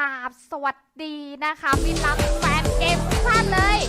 ราบสวัสดีนะคะมินรักแฟนเกมทุกท่านเลย